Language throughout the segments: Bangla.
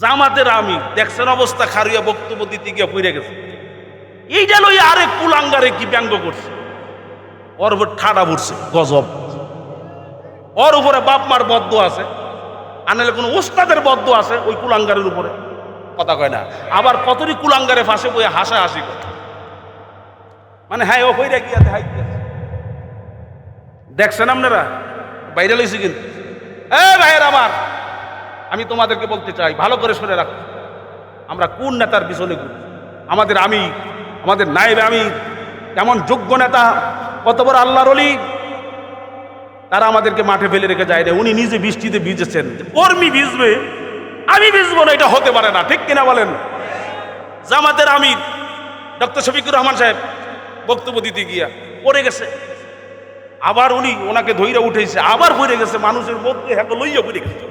জামাতের আমি দেখছেন অবস্থা, খারিয়া বক্তব্য দিতে গিয়ে পড়ে গেছে। এইটা লই আরেক কুলাঙ্গারে কি ব্যঙ্গ করছে? ওর উপর ঠাডা পড়ছে, গজব। ওর উপরে বাপ মার বদ্ধ আছে আনালে কোনো ওস্তাদের বদ্ধ আছে ওই কুলাঙ্গারের উপরে। কথা কয় না, আবার কতটি কুলাঙ্গারে ফাঁসে বইয়ে হাসা হাসি মানে হ্যাঁ ও হইরা গিয়া হাই দেখছেন আপনারা? বাইরে লইছি কিন্তু। এ ভাইয়ের আমার আমি তোমাদেরকে বলতে চাই, ভালো করে শুনে রাখো। আমরা কোন নেতার পিছনে ঘুরি আমাদের আমি আমাদের নায়েব আমি কেমন যোগ্য নেতা, কত বড় আল্লাহর অলি তারা আমাদেরকে মাঠে ফেলে রেখে যায় না উনি নিজে বৃষ্টিতে ভিজেছেন। কর্মী ভিজবে, আমি ভিজবো না, এটা হতে পারে না। ঠিক কিনা বলেন? জামাতের আমির, ডক্টর শফিকুর রহমান সাহেব বক্তব্য দিতে গিয়া পড়ে গেছে। আবার উনি ওনাকে ধৈর্য উঠেছে, আবার পড়ে গেছে। মানুষের মধ্যে হ্যাঁ লইয়া পড়ে গেছে।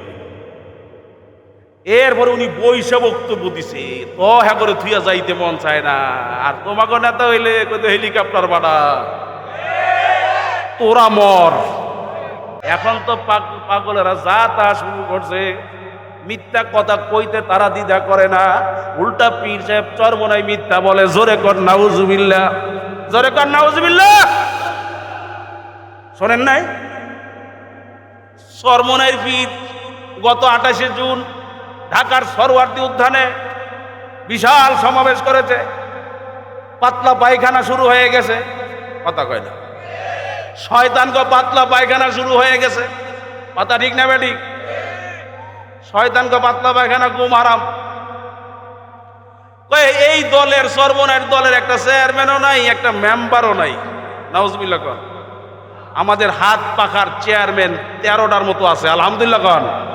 এরপরে উনি বইসে বক্তব্য দিছে। তো হ্যাঁ করে থুইয়া যাইতে মন চায় না। আর তোমাকে নেতা হইলে হেলিকপ্টার বাড়া। তোরা মর। এখন তো পাগ- পাগলেরা যা তা শুরু করছে। মিথ্যা কথা কইতে তারা দ্বিধা করে না। উল্টা পীর সাহেব চরমনাই মিথ্যা বলে, জোরে কর নাউজুবিল্লা জোরে কর নাউজুবিল্লা শোনেন নাই? সরমনাইর পীর গত আঠাশে জুন ঢাকার সরওয়ার্দী উদ্যানে বিশাল সমাবেশ করেছে। পাতলা পায়খানা শুরু হয়ে গেছে। কথা কয় না। শয়তানকে পাতলা পায়খানা শুরু হয়ে গেছে। কথা ঠিক না বেঠিক? শয়তানকে পাতলা পায়খানা ঘুম আরাম এই দলের, সর্বনাশ দলের একটা চেয়ারম্যানও নাই, একটা মেম্বারও নাই। নাউজবিল্লা আমাদের হাত পাখার চেয়ারম্যান তেরোটার মতো আছে, আলহামদুলিল্লাহ কন।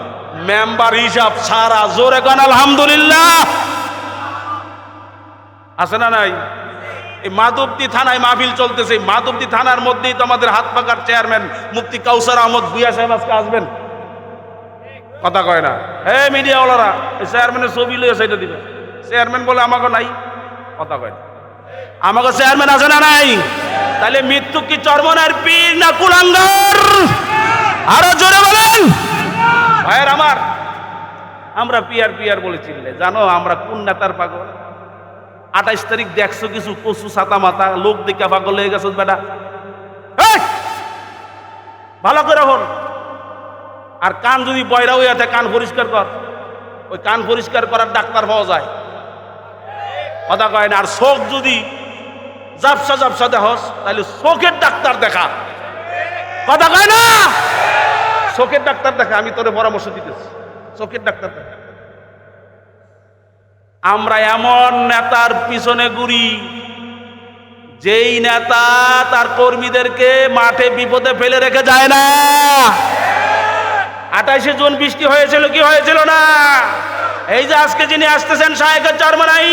মেম্বার হিসাব সারা জোরে কন আলহামদুলিল্লাহ। আছে না নাই? এই মাধবদী থানায় মাহফিল চলতেছে। মাধবদী থানার মধ্যেই তো আমাদের হাত পাকার চেয়ারম্যান মুফতি কাউসার আহমদ ভুইয়া সাহেব আজকে আসবেন। কথা কয় না। হে মিডিয়াওয়ালারা, এই চেয়ারম্যানের ছবি লইয়া সেটা দিবে চেয়ারম্যান বলে আমাকে নাই। কথা কয় না। আমাকে চেয়ারম্যান আছে না নাই? তাহলে মৃত্যু কি চর্মনার পীর না কুলাঙ্গার? আরও জোরে বলেন। ভাইয়ের আমার। আমরা পিয়ার পিয়ার বলে চিনলে। জানো, আমরা কোন নেতার পাগল? আঠাইশ তারিখ দেখছ কিছু? কচু, ছাতা মাথা, লোক দেখা পাগল হয়ে গেছো বেটা! ভালো করে হন। আর কান যদি বয়রা হয়ে আছে কান পরিষ্কার কর। ওই কান পরিষ্কার করার ডাক্তার পাওয়া যায়। কথা কয় না, আর চোখ যদি জাপসা জাপসা দেহস তাহলে চোখের ডাক্তার দেখা। কথা কয় না? চোখের ডাক্তার দেখা, আমি তোরে পরামর্শ দিতেছি। চোখের ডাক্তার দেখা। আমরা এমন নেতার পিছনে ঘুরি, যেই নেতা তার কর্মীদেরকে মাঠে বিপদে ফেলে রেখে যায় না। আঠাইশে জুন বৃষ্টি হয়েছিল, কি হয়েছিল না? এই যে আজকে যিনি আসতেছেন শাহেকের চরমনাই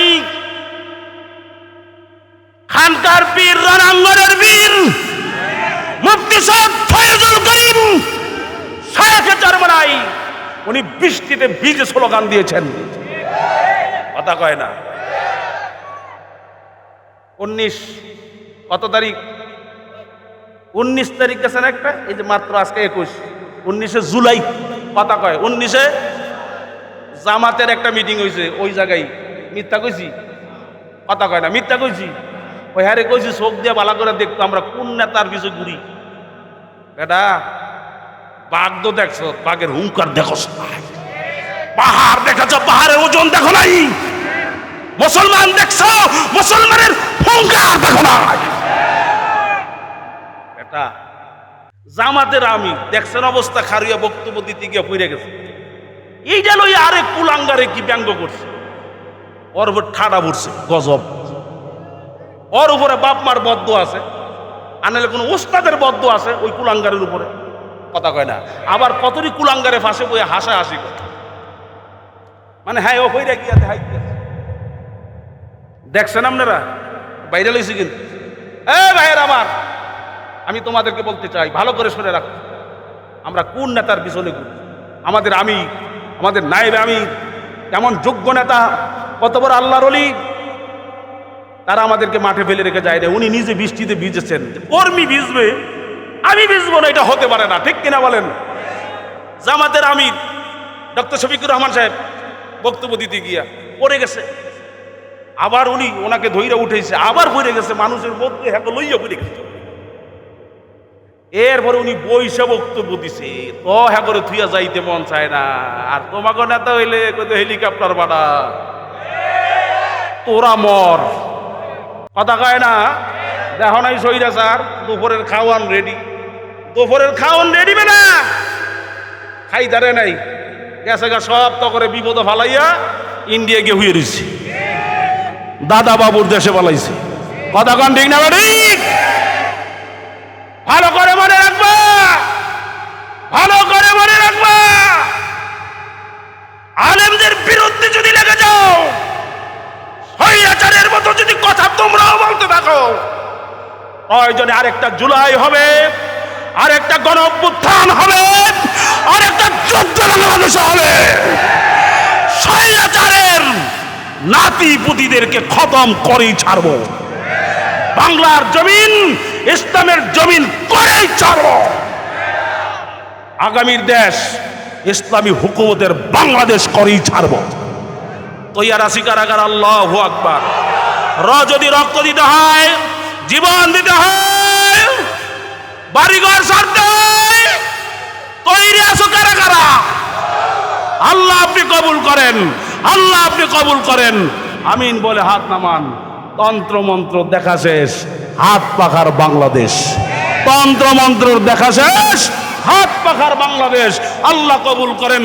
খানকার পীর রণাঙ্গনের বীর ফয়জুল করিম চরমনাই উনি বৃষ্টিতে ভিজে স্লোগান দিয়েছেন। কথা কয় না। উনিশ, কত তারিখ? উনিশ তারিখ গেছে না একটা? এই যে মাত্র আজকে একুশ। উনিশে জুলাই। কথা কয়। উনিশে জামাতের একটা মিটিং হয়েছে ওই জায়গায়। মিথ্যা কইছি? কথা কয় না। মিথ্যা কইছি? ওই হারে কইছি, চোখ দিয়ে বালা করে দেখতো আমরা কোন নেতার পিছু ঘুরি। বেটা বাঘ তো দেখছ, বাঘের হুঙ্কার দেখো পাহাড় দেখেছ পাহাড়ের ওজন দেখো নাই। মুসলমান দেখছ, মুসলমানের হুঙ্কার দেখো নাই। এটা জামাতের আমি দেখছেন অবস্থা, খারিয়া বক্তব্য দিতে গিয়ে পড়ে গেছে। এইটা লই আরেক কুলাঙ্গারে কি ব্যঙ্গ করছে? ওর উপর ঠাডা পড়ছে, গজব। ওর উপরে বাপ মার বদ্ধ আছে আনালে কোনো ওস্তাদের বদ্ধ আছে ওই কুলাঙ্গারের উপরে। কথা কয় না। আবার কতটি কুলাঙ্গারে ফাঁসে বইয়ে হাসা হাসি করে। মানে হ্যাঁ ও হইরা গিয়া হাই দেখছেন আপনারা? বাইরে লইছি কিন্তু। এ ভাইয়ের আমার, আমি তোমাদেরকে বলতে চাই, ভালো করে শুনে রাখো। আমরা কোন নেতার পিছনে আমাদের আমি আমাদের নায়েব আমি কেমন যোগ্য নেতা, কত বড় আল্লাহর অলি। তারা আমাদেরকে মাঠে ফেলে রেখে যায় রে, উনি নিজে বৃষ্টিতে ভিজেছেন। কর্মী ভিজবে আমি ভিজবো না, এটা হতে পারে না। ঠিক কিনা বলেন? জামাতের আমির, ডক্টর শফিকুর রহমান সাহেব বক্তব্য দিতে গিয়া পড়ে গেছে। আবার উনি ওনাকে ধইরা উঠেছে আবার পড়ে গেছে, মানুষের মধ্যে হ্যাঁ লইয়া পড়ে গেছে। এরপরে উনি বৈশা বক্তব্য দিছে তো হ্যাঁ করে থুইয়া যাইতে মন চায় না, আর তোমাকে নেতা হইলে হেলিকপ্টার বাড়া। তোরা মর। কথা কয় না? দেখো নাই সইরা স্যার, দুপুরের খাওয়ান রেডি দুপুরের খাওয়ান রেডি না? খাই দাঁড়ে নাই। গেছে গা সব তো করে বিপদ ফালাইয়া ইন্ডিয়া গিয়ে হুয়ে দিচ্ছে দাদা বাবুর দেশে পালাইছে। কথা কন ঠিক না ঠিক? ভালো করে মনে রাখবা। ভালো করে মনে রাখবা। আলেমদের বিরুদ্ধে যদি লেগে যাও হইয়াচারের মতো যদি কথা তোমরাও বলতে থাকো, প্রয়োজনে আরেকটা জুলাই হবে। আরেকটা গণ অভ্যুত্থান হবে, আরেকটা যুদ্ধ বাংলাদেশে হবে। স্বৈরাচারের নাতি পুতিদেরকে খতম করেই ছাড়বো। বাংলার জমিন, ইসলামের জমিন করেই ছাড়ব। আগামীর দেশ ইসলামী হুকুমতের বাংলাদেশ করেই ছাড়ব। তৈয়ার আসি কারাগার আল্লাহ আকবার। র যদি রক্ত দিতে হয়, জীবন দিতে হয় বাড়িঘর হয় তৈরি আছো কারা কারা? আল্লাহ আপনি কবুল করেন। আল্লাহ আপনি কবুল করেন। আমিন বলে হাত নামান। তন্ত্র মন্ত্র দেখা শেষ। হাত পাখার বাংলাদেশ। তন্ত্র মন্ত্র দেখা শেষ। হাত পাখার বাংলাদেশ। আল্লাহ কবুল করেন।